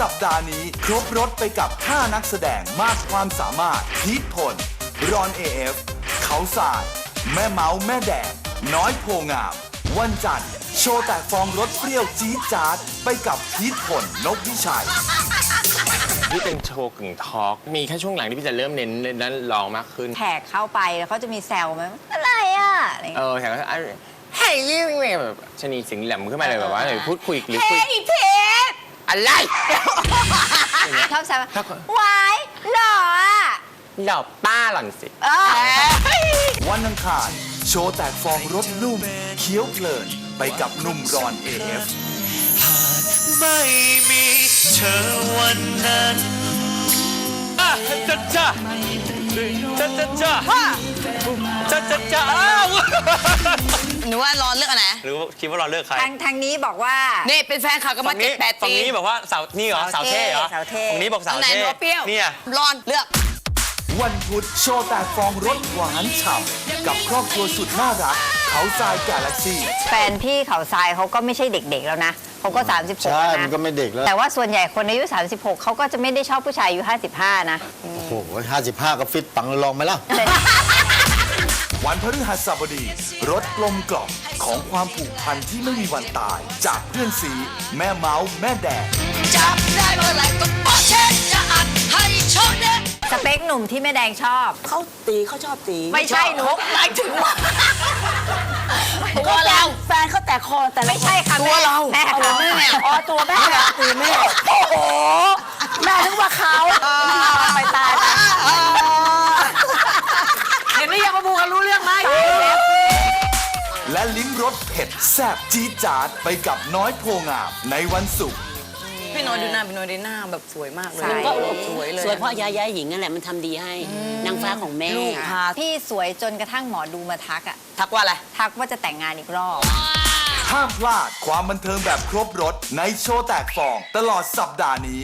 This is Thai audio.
สัปดาห์นี้ครบรถไปกับ 5 นักแสดงมากความสามารถพีทพล รอนเอฟเขาสาย แม่เมาแม่แดง น้อยโพงาม วันจันทร์ โชว์แตกฟองรถเปรี้ยวจี๊ดจ๊าด ไปกับพีทพล นกวิชัยที่เป็นโชว์กึ่งทอล์กมีแค่ช่วงหลังที่พี่จะเริ่มเน้นนั้นร้องมากขึ้น แขกเข้าไปแล้วเขาจะมีแซวไหมอะไรอะอะไรอย่างเอเงี้ยอแขกก็เฮ้ยยิ่งแบบชะนีเสิงแหลมขึ้นมาเลยแบบว่าหรือพูดคุยหรือคุย เฮ้ยเพชร อะไร ชอบแซวครับ วายหล่ออะหลอกป้าหล่อนสิ เออวันอังคารโชว์แตกฟองรถนุ่มเคี้ยวเพลินไปกับหนุ่มรอนเอฟไม่มีเธอวันนั้นอะจ้าจ้าจ้าจ้าจ้า จ้าจ้าจ้าอ้าวหนูว่ารอนเลือกอันไหนหรือว่าคิดว่าเราเลือกใครทางทางนี้บอกว่า นี่เป็นแฟนเขากันมาฝั่งเจ็นี้ดแปดฝั่งปีนี้บอกว่าสาวนี่เหรอสาวเท่เหรอสาวเท่ ฝั่งนี้บอกสาวอันไหนเท่หนูว่าเปรี้ยว เนี่ย รอนเลือก วันพุธโชว์แตกฟองรถหวานฉ่ำกับครอบครัวสุดน่ารัก เขาทรายกาแล็กซี่ แฟนพี่เขาทรายเขาก็ไม่ใช่เด็กๆแล้วนะเขาก็ 36ใช่แล้วมันนะก็ไม่เด็กแล้ว แต่ว่าส่วนใหญ่คนอายุ 36 เขาก็จะไม่ได้ชอบผู้ชายอายุ 55 นะ โอ้โหห้าสิบห้าก็ฟิตปังลองไหมล่ะ วันพฤหัสบดีรถกลมกล่อมของความผูกพันที่ไม่มีวันตาย จากเพื่อนสีแม่เมาส์แม่แดงจับได้เมื่อไหร่ก็บอกเช่นจะอัดให้ชดเด้สเปคหนุ่มที่แม่แดงชอบ เขาตีเขาชอบตีไม่ใช่หนูหมายถึงว่าตัวเราแฟนเขาแต่คอแต่ละไม่ใช่ค่ะตัวเราแม่เอาเขาแม่เนี่ยอ๋อตัวแม่ตีแม่โอ้โหแม่นึก รสเผ็ดแซ่บจี๊ดจ๊าดไปกับน้อยโพงามในวันศุกร์พี่น้อยดูหน้าพี่น้อยดูหน้าแบบสวยมากเลยมันก็สวยเลย สวยเพราะยายาหญิงนั่นแหละมันทำดีให้นางฟ้าของแม่ลูกพาพี่สวยจนกระทั่งหมอดูมาทักอะทักว่าอะไร ทักว่าจะแต่งงานอีกรอบ ห้ามพลาดความบันเทิงแบบครบรถในโชว์แตกฟอง ตลอดสัปดาห์นี้